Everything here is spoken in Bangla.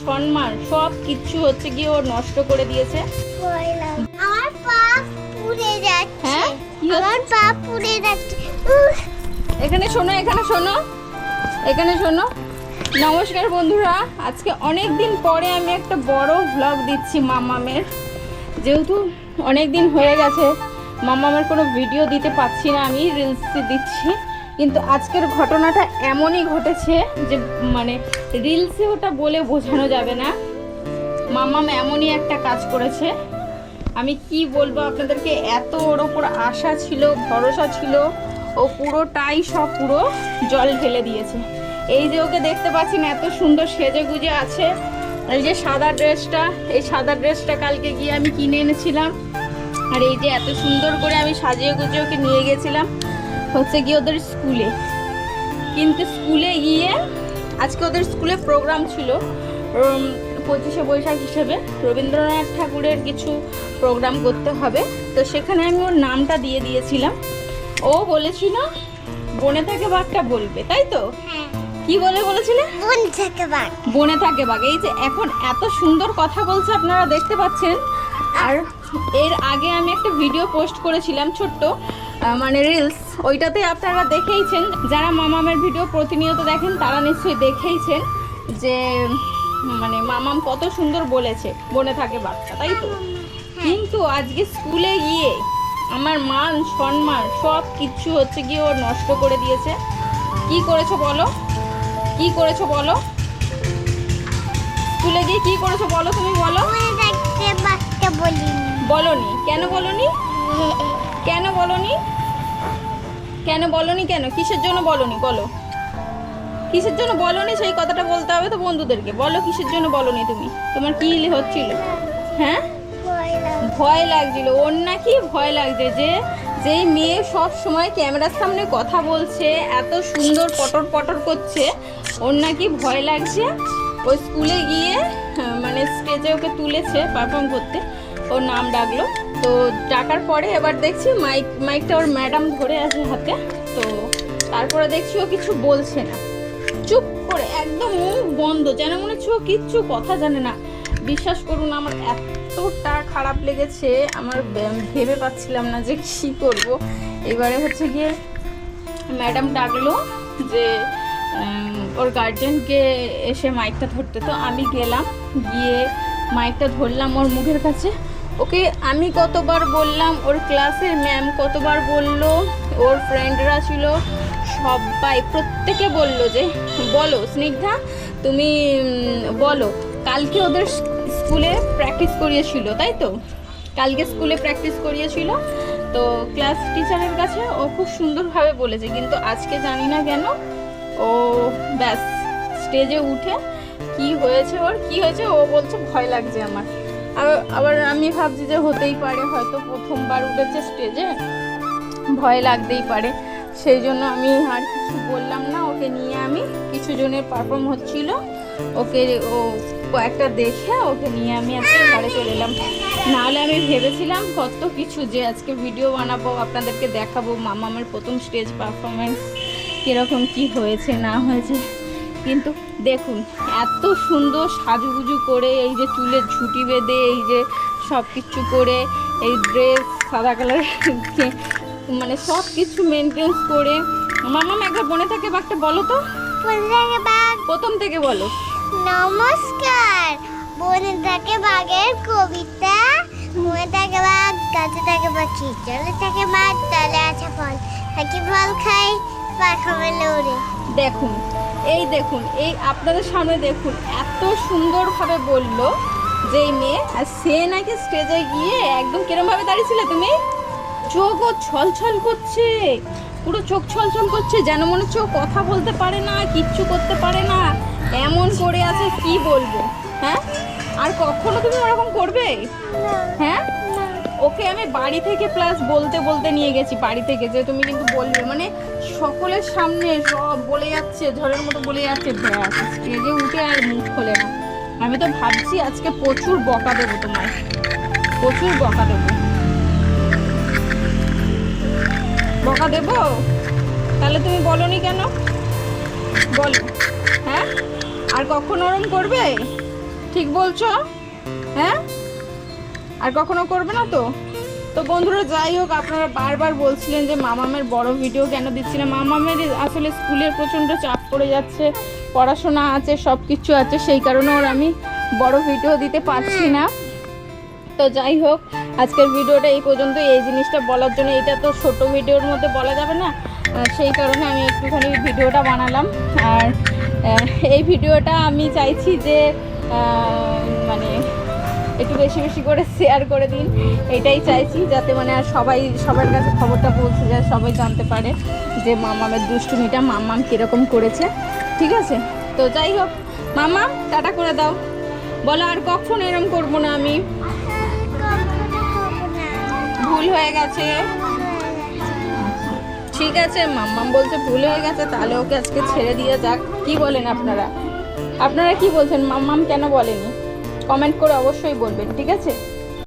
সম্মান সব কিছু হচ্ছে গিয়ে ও নষ্ট করে দিয়েছে। আমার পা পুড়ে যাচ্ছে। হ্যাঁ? আমার পা পুড়ে যাচ্ছে। এখানে শোনো এখানে শোনো। এখানে শোনো। নমস্কার বন্ধুরা। আজকে অনেক দিন পরে আমি একটা বড় ভ্লগ দিচ্ছি মামামের। যেহেতু অনেক দিন হয়ে গেছে মামামের কোনো ভিডিও দিতে পারছি না আমি রিলস দিচ্ছি। কিন্তু আজকের ঘটনাটা এমনই ঘটেছে যে মানে রিলসে ওটা বলে বোঝানো যাবে না। মামাম এমনই একটা কাজ করেছে। আমি কি বলব, আপনাদেরকে এত ওর ওপর আশা ছিল, ভরসা ছিল, ও পুরোটাই সব পুরো জল ঢেলে দিয়েছে। এই যে ওকে দেখতে পাচ্ছি না, এত সুন্দর সেজে গুজে আছে। এই যে সাদা ড্রেসটা, এই সাদা ড্রেসটা কালকে গিয়ে আমি কিনে এনেছিলাম। আর এই যে এত সুন্দর করে আমি সাজিয়ে গুজিয়ে ওকে নিয়ে গেছিলাম। হচ্ছে গিয়ে ওদের স্কুলে। কিন্তু স্কুলে গিয়ে আজকে ওদের স্কুলে প্রোগ্রাম ছিল পঁচিশে বৈশাখ হিসেবে। রবীন্দ্রনাথ ঠাকুরের কিছু প্রোগ্রাম করতে হবে। তো সেখানে আমি ওর নামটা দিয়ে দিয়েছিলাম। ও বলেছিল বনে থাকে বাঘটা বলবে তাই তো? হ্যাঁ। কি বলে বলেছিলে? বোন থেকে বাঘ। বনে থাকে বাঘ। এই যে এখন এত সুন্দর কথা বলছে আপনারা দেখতে পাচ্ছেন। আর এর আগে আমি একটা ভিডিও পোস্ট করেছিলাম ছোট্ট। মানে রিলস ওইটাতে আপনারা দেখেইছেন। যারা মামামের ভিডিও প্রতিনিয়ত দেখেন তারা নিশ্চয়ই দেখেইছেন যে মানে মামাম কত সুন্দর বলেছে বনে থাকে বাচ্চা তাই তো? কিন্তু আজকে স্কুলে গিয়ে আমার মান সম্মান সব কিছু হচ্ছে গিয়ে ও নষ্ট করে দিয়েছে। কি করেছ বলো? কি করেছ বলো? স্কুলে গিয়ে কি করেছ বলো তুমি বলো? বলনি। কেন বলনি? কেন বলনি? কেন বলনি কেন? কিসের জন্য বলনি? বলো। কিসের জন্য বলনি? সেই কথাটা বলতে হবে তো বন্ধুদেরকে। বলো, কিসের জন্য বলনি তুমি? তোমার কি হচ্ছিল? হ্যাঁ? ভয় লাগে। লাগছিল। ওর নাকি ভয় লাগছে যে, যেই মেয়ে সব সময় ক্যামেরার সামনে কথা বলছে, এত সুন্দর পটর পটর করছে, ওর নাকি ভয় লাগছে। ওই স্কুলে গিয়ে মানে স্টেজে ওকে তুলেছে পারফর্ম করতে। ওর নাম ডাকলো। তো ডাকার পরে এবার দেখছি মাইক, মাইকটা ওর ম্যাডাম ধরে আছে হাতে, তো তারপরে দেখছি ও কিছু বলছে না। চুপ করে একদম মুখ বন্ধ, যেন মনে হচ্ছে ও কিচ্ছু কথা জানে না। বিশ্বাস করুন, আমার এতটা খারাপ লেগেছে, আমার ভেবে পাচ্ছিলাম না যে কি করব। এবারে হচ্ছে গিয়ে ম্যাডাম ডাকলো যে ওর গার্জেনকে এসে মাইকটা ধরতে। তো আমি গেলাম, গিয়ে মাইকটা ধরলাম ওর মুখের কাছে। ওকে, আমি কতবার বললাম, ওর ক্লাসের ম্যাম কতবার বলল, ওর ফ্রেন্ডরা ছিল, সবাই, প্রত্যেকে বলল যে, বলো, স্নিগ্ধা, তুমি বলো, কালকে ওদের স্কুলে প্র্যাকটিস করিয়েছিল, তাই তো? কালকে স্কুলে প্র্যাকটিস করিয়েছিল, তো ক্লাস টিচারের কাছে ও খুব সুন্দরভাবে বলেছে, কিন্তু আজকে জানি না কেন, ও ব্যাস স্টেজে উঠে কি হয়েছে ওর, কি হয়েছে, ও বলছে ভয় লাগছে আমার। আবার আমি ভাবছি যে হতেই পারে, হয়তো প্রথমবার উঠেছে স্টেজে ভয় লাগতেই পারে। সেই জন্য আমি আর কিছু বললাম না, ওকে নিয়ে আমি কিছু জনের পারফর্ম হচ্ছিল। ওকে ও কয়েকটা দেখে ওকে নিয়ে আমি আজকে ঘরে চলে এলাম। নাহলে আমি ভেবেছিলাম কত কিছু যে আজকে ভিডিও বানাবো, আপনাদেরকে দেখাবো, মামা আমার প্রথম স্টেজ পারফরমেন্স কীরকম কি হয়েছে, না হয়েছে। কিন্তু দেখুন এত সুন্দর সাজুগুজু করে এই যে চুলের ঝুঁটি বেঁধে এই যে সব কিছু করে এই ড্রেস সাদা কালার মানে সব কিছু মেনটেন্স করে মামাম একবার বনে থাকে বাঘটা বলো তো? প্রথম থেকে বলো। নমস্কার। বন থেকে বাঘের কবিতা। বনে থেকে বাঘ গাছে থেকে পাখি জলে থেকে মাছ তলে আছে ফল। থাকি ফল খাই পাখা মেলে উড়ে। দেখুন এই দেখুন এই আপনাদের সামনে দেখুন এত সুন্দরভাবে বলল যে এই মেয়ে আর সে নাকি স্টেজে গিয়ে একদম কিরমভাবে দাঁড়িয়েছিলে তুমি চোখ ও ছল ছল করছে পুরো চোখ ছল ছল করছে যেন মনে হচ্ছে কথা বলতে পারে না কিচ্ছু করতে পারে না এমন করে আছে কি বলব হ্যাঁ? আর কখনো তুমি ওরকম করবে? হ্যাঁ? ওকে আমি বাড়ি থেকে প্লাস বলতে বলতে নিয়ে গেছি বাড়ি থেকে যে তুমি কিন্তু বলবে মানে সকলের সামনে সব বলে যাচ্ছে, ঝড়ের মতো বলে যাচ্ছে, ব্যাস স্টেজে উঠে আর মুখ খোলে না। আমি তো ভাবছি আজকে প্রচুর বকা দেবো তোমায়। প্রচুর বকা দেবো। বকা দেবো? তাহলে তুমি বলো বলনি কেন? বলো। হ্যাঁ? আর কখন ওরম করবে? ঠিক বলছো? হ্যাঁ? আর কখনো করবে না তো? তো বন্ধুরা, যাই হোক, আপনারা বারবার বলছিলেন যে মামামের বড় ভিডিও কেন দিচ্ছি না। মামামের আসলে স্কুলের প্রচণ্ড চাপ পড়ে যাচ্ছে, পড়াশোনা আছে সব কিছু আছে, সেই কারণে ওর আমি বড় ভিডিও দিতে পারছি না। তো যাই হোক, আজকের ভিডিওটা এই পর্যন্ত এই জিনিসটা বলার জন্য এটা তো ছোট ভিডিওর মধ্যে বলা যাবে না। সেই কারণে আমি একটুখানি ভিডিওটা বানালাম। আর এই ভিডিওটা আমি চাইছি যে মানে একটু বেশি বেশি করে শেয়ার করে দিন। এটাই চাইছি যাতে মানে আর সবাই, সবার কাছে খবরটা পৌঁছে যায়, সবাই জানতে পারে যে মামামের দুষ্টুমিটা মামাম কীরকম করেছে। ঠিক আছে? তো যাই হোক মামাম টাটা করে দাও। বলো আর কখন এরম করব না আমি? ভুল হয়ে গেছে। ঠিক আছে, মাম্মাম বলছে ভুল হয়ে গেছে, তাহলে ওকে আজকে ছেড়ে দিয়ে যাক। কি বলেন আপনারা? আপনারা কি বলছেন? মাম্মাম কেন বলেনি? কমেন্ট করে অবশ্যই বলবেন ঠিক আছে?